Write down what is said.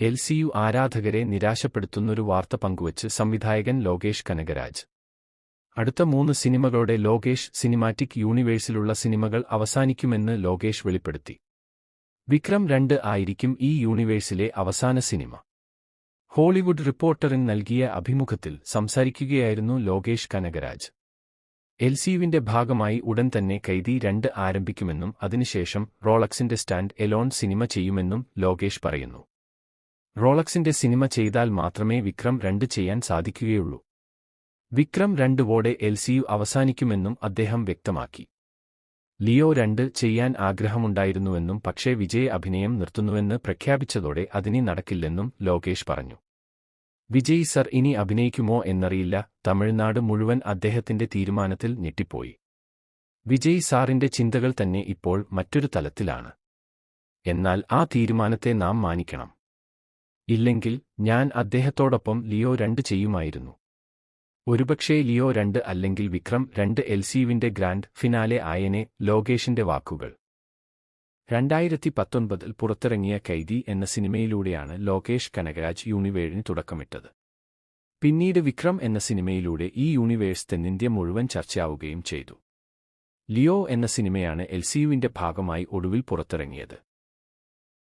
L C U ആരാധകരെ നിരാശപ്പെടുത്തുന്നൊരു വാർത്ത പങ്കുവച്ച് സംവിധായകൻ ലോകേഷ് കനകരാജ്. അടുത്ത മൂന്ന് സിനിമകളോടെ ലോകേഷ് സിനിമാറ്റിക് യൂണിവേഴ്സിലുള്ള സിനിമകൾ അവസാനിക്കുമെന്ന് ലോകേഷ് വെളിപ്പെടുത്തി. വിക്രം രണ്ട് ആയിരിക്കും ഈ യൂണിവേഴ്സിലെ അവസാന സിനിമ. ഹോളിവുഡ് റിപ്പോർട്ടറിന് നൽകിയ അഭിമുഖത്തിൽ സംസാരിക്കുകയായിരുന്നു ലോകേഷ് കനകരാജ്. എൽ സിയുവിന്റെ ഭാഗമായി ഉടൻ തന്നെ കൈദി രണ്ട് ആരംഭിക്കുമെന്നും അതിനുശേഷം റോളക്സിന്റെ സ്റ്റാൻഡ് എലോൺ സിനിമ ചെയ്യുമെന്നും ലോകേഷ് പറയുന്നു. റോളക്സിന്റെ സിനിമ ചെയ്താൽ മാത്രമേ വിക്രം രണ്ട് ചെയ്യാൻ സാധിക്കുകയുള്ളൂ. വിക്രം രണ്ട് വോടെ എൽ സിയു അവസാനിക്കുമെന്നും അദ്ദേഹം വ്യക്തമാക്കി. ലിയോ രണ്ട് ചെയ്യാൻ ആഗ്രഹമുണ്ടായിരുന്നുവെന്നും പക്ഷേ വിജയ് അഭിനയം നിർത്തുന്നുവെന്ന് പ്രഖ്യാപിച്ചതോടെ അതിനി നടക്കില്ലെന്നും ലോകേഷ് പറഞ്ഞു. വിജയ് സർ ഇനി അഭിനയിക്കുമോ എന്നറിയില്ല തമിഴ്നാട് മുഴുവൻ അദ്ദേഹത്തിന്റെ തീരുമാനത്തിൽ ഞെട്ടിപ്പോയി. വിജയ് സാറിന്റെ ചിന്തകൾ തന്നെ ഇപ്പോൾ മറ്റൊരു തലത്തിലാണ്. എന്നാൽ ആ തീരുമാനത്തെ നാം മാനിക്കണം. ഇല്ലെങ്കിൽ ഞാൻ അദ്ദേഹത്തോടൊപ്പം ലിയോ രണ്ട് ചെയ്യുമായിരുന്നു. ഒരുപക്ഷേ ലിയോ രണ്ട് അല്ലെങ്കിൽ വിക്രം രണ്ട് എൽസീവിന്റെ ഗ്രാൻഡ് ഫിനാലെ ആയനെ ലോകേഷിന്റെ വാക്കുകൾ. രണ്ടായിരത്തി പത്തൊൻപതിൽ പുറത്തിറങ്ങിയ കൈദി എന്ന സിനിമയിലൂടെയാണ് ലോകേഷ് കനകരാജ് യൂണിവേഴ്സിന് തുടക്കമിട്ടത്. പിന്നീട് വിക്രം എന്ന സിനിമയിലൂടെ ഈ യൂണിവേഴ്സ് തെന്നിന്ത്യ മുഴുവൻ ചർച്ചയാവുകയും ചെയ്തു. ലിയോ എന്ന സിനിമയാണ് എൽസിയുവിന്റെ ഭാഗമായി ഒടുവിൽ പുറത്തിറങ്ങിയത്.